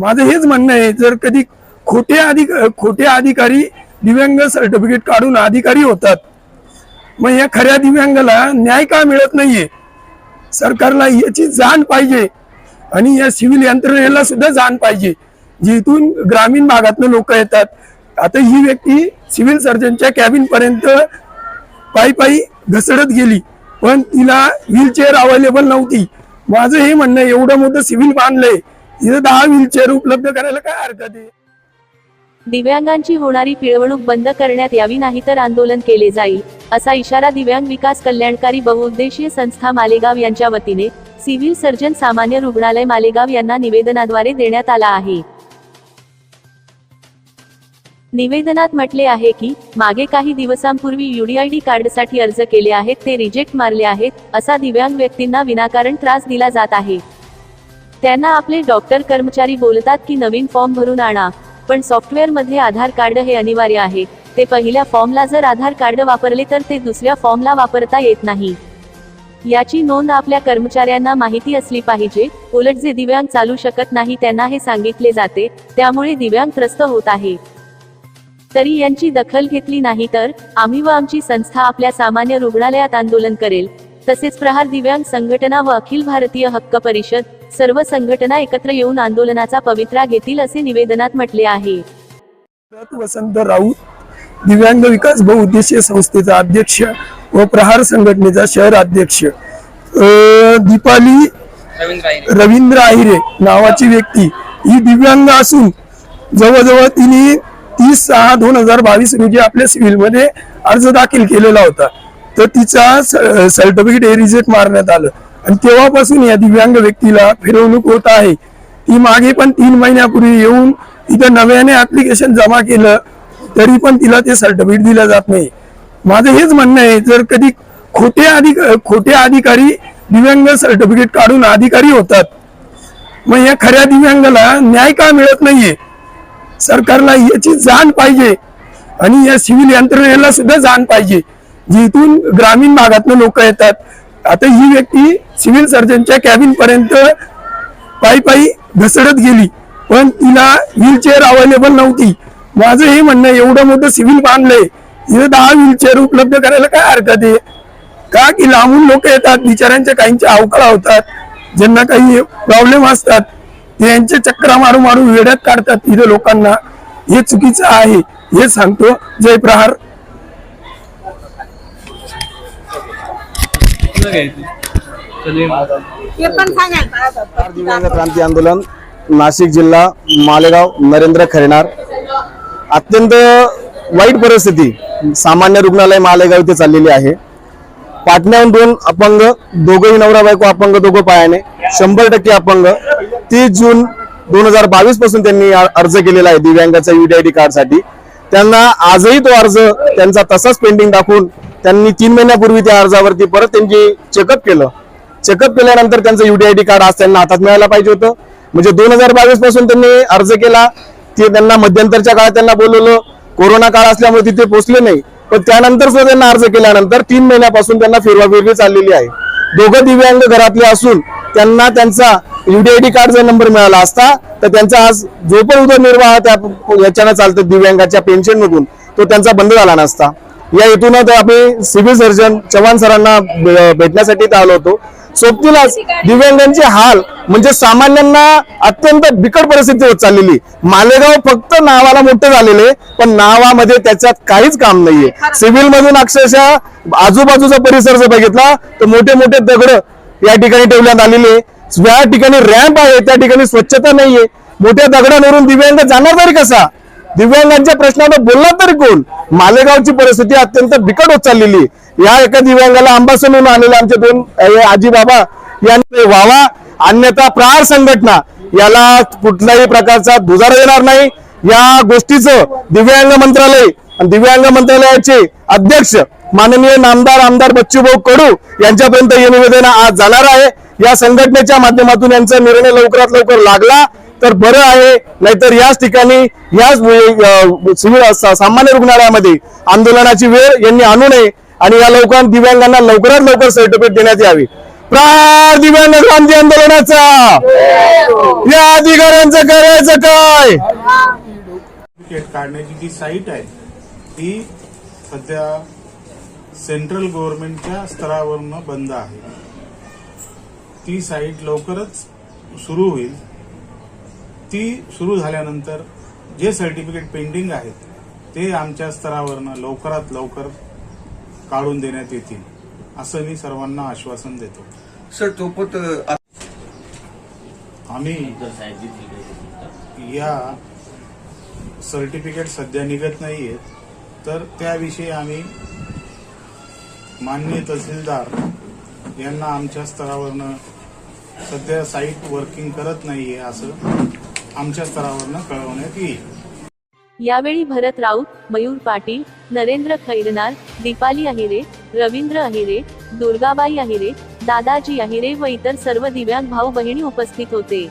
माझं हेच म्हणणं आहे जर कधी खोटे अधिक खोटे अधिकारी दिव्यांग सर्टिफिकेट काढून अधिकारी होतात मग या खऱ्या दिव्यांगाला न्याय का मिळत नाहीये? सरकारला याची जाण पाहिजे आणि या सिव्हिल यंत्रणेला सुद्धा जाण पाहिजे. जिथून ग्रामीण भागातनं लोक येतात. आता ही व्यक्ती सिव्हिल सर्जनच्या कॅबिन पर्यंत पायी पायी घसरत गेली पण तिला व्हीलचेअर अवेलेबल नव्हती. माझं हे म्हणणं आहे, एवढं मोठं सिव्हिल बांधलंय इथं दहा व्हीलचेअर उपलब्ध करायला काय हरकत आहे? दिव्यांगांची होणारी पिळवणूक बंद करण्यात यावी नाही तर आंदोलन केले जाईल असा इशारा दिव्यांग विकास कल्याणकारी बहुउद्देशीय संस्था मालेगाव यांच्या वतीने सिव्हिल सर्जन सामान्य रुग्णालय मालेगाव यांना निवेदनाद्वारे देण्यात आला आहे. निवेदनात म्हटले आहे की मागे काही दिवसांपूर्वी युडीआयडी कार्डसाठी अर्ज केले आहेत ते रिजेक्ट मारले आहेत असा दिव्यांग व्यक्तींना विनाकारण त्रास दिला जात आहे. त्यांना आपले डॉक्टर कर्मचारी बोलतात की नवीन फॉर्म भरून आणा पण सॉफ्टवेअरमध्ये आधार कार्ड हे अनिवार्य आहे. ते पहिल्या फॉर्मला जर आधार कार्ड वापरले तर ते दुसऱ्या फॉर्मला वापरता येत नाही. याची नोंद आपल्या कर्मचाऱ्यांना माहिती असली पाहिजे. उलट जे दिव्यांग चालू शकत नाही त्यांना हे सांगितले जाते त्यामुळे दिव्यांग त्रस्त होत आहे. तरी यांची दखल घेतली नाही तर आम्ही व आमची संस्था आपल्या सामान्य रुग्णालयात आंदोलन करेल. तसेच प्रहार दिव्यांग संघटना व अखिल भारतीय हक्क परिषद सर्व संघटना एकत्र येऊन आंदोलनाचा पवित्रा घेतील असे निवेदनात म्हटले आहे. वसंत राऊत दिव्यांग विकास बहुउद्देशीय संस्थेचा अध्यक्ष व प्रहार संघटनेचा शहर अध्यक्ष. अं, दीपाली रवींद्र रवींद्र आहिरे नावाची व्यक्ती. ही दिव्यांग असून जवळजवळ तिने तीस सहा दोन हजार बावीस रोजी आपल्या सिव्हिलमध्ये अर्ज दाखल केलेला होता. तर तिचा सर्टिफिकेट हे रिजेक्ट मारण्यात आलं. आणि तेव्हापासून या दिव्यांग व्यक्तीला फिरवणूक होत आहे. ती मागे पण तीन महिन्यापूर्वी येऊन तिथं नव्याने ऍप्लिकेशन जमा केलं तरी पण तिला ते सर्टिफिकेट दिलं जात नाही. माझं हेच म्हणणं आहे जर कधी खोटे अधिक खोटे अधिकारी दिव्यांग सर्टिफिकेट काढून अधिकारी होतात मग या खऱ्या दिव्यांगाला न्याय का मिळत नाहीये? सरकारला याची जाण पाहिजे आणि या सिव्हिल यंत्रणेला सुद्धा जाण पाहिजे. जिथून ग्रामीण भागातनं लोक येतात. आता ही व्यक्ती सिव्हिल सर्जनच्या कॅबिन पर्यंत पायी पायी घसरत गेली. पण तिला व्हीलचेअर अवेलेबल नव्हती. माझं हे म्हणणं एवढं मोठं सिव्हिल बांधलंय. इथं दहा व्हीलचेअर उपलब्ध करायला काय हरकत आहे? का की लांबून लोक येतात बिचाऱ्यांच्या काहींच्या अवकाळा होतात ज्यांना काही प्रॉब्लेम असतात ते यांचे चक्रा मारू मारू वेड्यात काढतात इथं लोकांना. हे चुकीचं आहे. हे सांगतो जय प्रहार चलिए पण दिव्यांग क्रांती आंदोलन नाशिक जिल्हा मालेगाव नरेंद्र खैरनार. अत्यंत वाईट परिस्थिती. सामान्य रुग्णालय मालेगाव इथे चाललेली आहे. पाटण्याहून दोन अपंग दोघंही नवरा बायको अपंग दोघं पायाने. शंभर टक्के अपंग. तीस जून दोन हजार बावीसपासून त्यांनी अर्ज केलेला आहे दिव्यांगाच्या युडीआयडी कार्डसाठी. त्यांना आजही तो अर्ज त्यांचा तसाच पेंडिंग दाखवून त्यांनी तीन महिन्यापूर्वी त्या अर्जावरती परत त्यांची चेकअप केलं. चेकअप केल्यानंतर त्यांचं युडीआयडी कार्ड आज त्यांना हातात मिळायला पाहिजे होतं. म्हणजे दोन हजार बावीसपासून त्यांनी अर्ज केला. ते त्यांना मध्यंतरच्या काळात त्यांना बोलवलं. कोरोना काळ असल्यामुळे तिथे पोहोचले नाही. पण त्यानंतर सुद्धा त्यांना अर्ज केल्यानंतर तीन महिन्यापासून त्यांना फिरवाफिरवी चाललेली आहे. दोघं दिव्यांग घरातले असून त्यांना त्यांचा युडीआयडी कार्ड जर नंबर मिळाला असता तर त्यांचा आज जो पण उदरनिर्वाह त्या याच्यानं चालतं दिव्यांगाच्या पेन्शनमधून तो त्यांचा बंद झाला नसता. या हेतूनच आम्ही सिव्हिल सर्जन चव्हाण सरांना भेटण्यासाठी आलो होतो. सोबतीलाच दिव्यांगांचे हाल म्हणजे सामान्यांना अत्यंत बिकट परिस्थिती होत चाललेली. मालेगाव फक्त नावाला मोठं झालेले पण नावामध्ये त्याच्यात काहीच काम नाहीये. सिव्हिल मधून अक्षरशः आजूबाजूचा परिसर जर बघितला तर मोठे मोठे दगड या ठिकाणी ठेवण्यात आलेले या ठिकाणी रॅम्प आहे त्या ठिकाणी स्वच्छता नाहीये. मोठ्या दगडांवरून दिव्यांग जाणार तरी कसा? दिव्यांगांच्या प्रश्नावर बोलला तरी कोण? मालेगावची परिस्थिती अत्यंत बिकट होत चाललेली आहे. या एका दिव्यांगाला आंबासनून आलेले आमचे दोन आजी बाबा यांनी व्हावा अन्यथा प्रहार संघटना. याला कुठल्याही प्रकारचा दुजारा येणार नाही. या गोष्टीचं दिव्यांग मंत्रालय आणि दिव्यांग मंत्रालयाचे अध्यक्ष माननीय नामदार आमदार बच्चूभाऊ कडू यांच्यापर्यंत हे निवेदन आज जाणार आहे. या संघटनेच्या माध्यमातून यांचा निर्णय लवकरात लवकर लागला. तर बरं आहे. नाहीतर याच ठिकाणी याच सामान्य रुग्णालयामध्ये आंदोलनाची वेळ यांनी आणू नये आणि या लवकर दिव्यांगांना लवकरात लवकर सर्टिफिकेट देण्यात यावी. प्रार दिव्यांग क्रांती आंदोलनाचा! या अधिकाऱ्यांचं करायचं काय? काढण्याची जी साईट आहे ती सध्या सेंट्रल गव्हर्नमेंटच्या स्तरावरनं बंद आहे. ती साईट लवकरच सुरू होईल. ती सुरू झाल्यानंतर जे सर्टिफिकेट पेंडिंग आहेत ते आमच्या स्तरावरनं लवकरात लवकर काढून देण्यात येतील असं मी सर्वांना आश्वासन देतो. सर अ, आम्ही या सर्टिफिकेट सध्या निघत नाहीयेत तर त्याविषयी आम्ही माननीय तहसीलदार यांना आमच्या स्तरावरनं सध्या साईट वर्किंग करत नाहीये असं आमच्या स्तरावरनं कळवण्यात येईल यावेळी भरत राऊत मयूर पाटील नरेंद्र खैरनार दीपाली अहिरे रवींद्र अहिरे दुर्गाबाई अहिरे दादाजी अहिरे व इतर सर्व दिव्यांग भाऊ बहिणी उपस्थित होते.